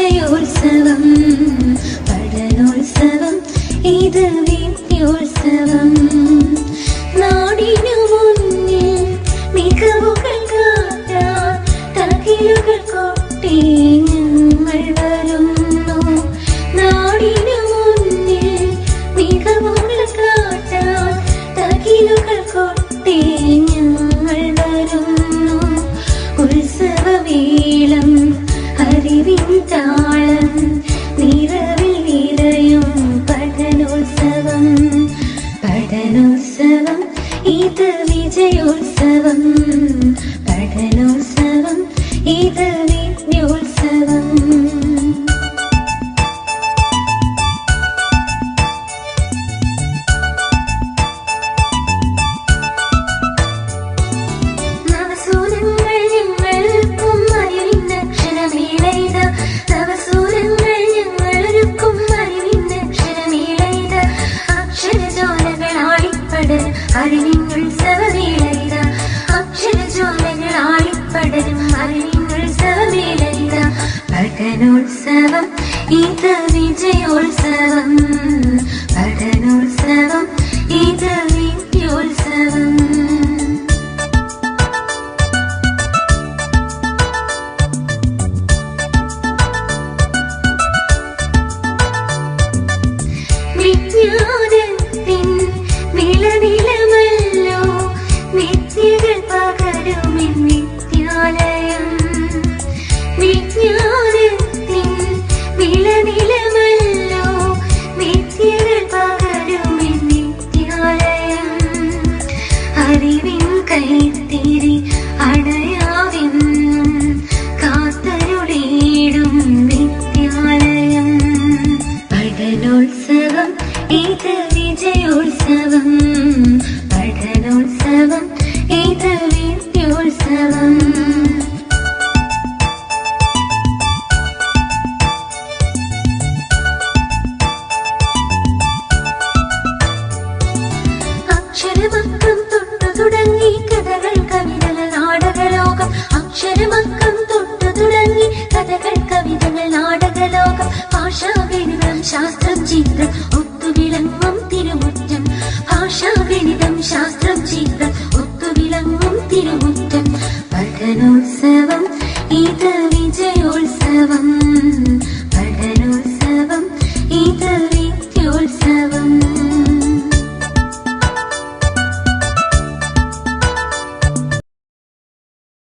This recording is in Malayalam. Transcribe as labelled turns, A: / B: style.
A: വിജയോത്സവം പഠനോത്സവം ഇത് വിദ്യോത്സവം നാടിനു മുന്നിൽ മികവുകൾ കാട്ടാൻ തകിലുകൾ കൊട്ടി വിജയോത്സവം. പഠനോത്സവം ഇത് വിജയോത്സവം പഠനോത്സവം ഇത് ഇത് വിജയോത്സവം പഠനോത്സവം. ഇത് വിദ്യോത്സവം അക്ഷരമക്കം തൊട്ടു കഥകൾ കവിതകൾ നാടകലോകം. അക്ഷരമക്കം തൊട്ടു തുടങ്ങി കഥകൾ കവിതകൾ നാടകലോകം. ഭാഷാഗണിതം ശാസ്ത്രം ചിത്രം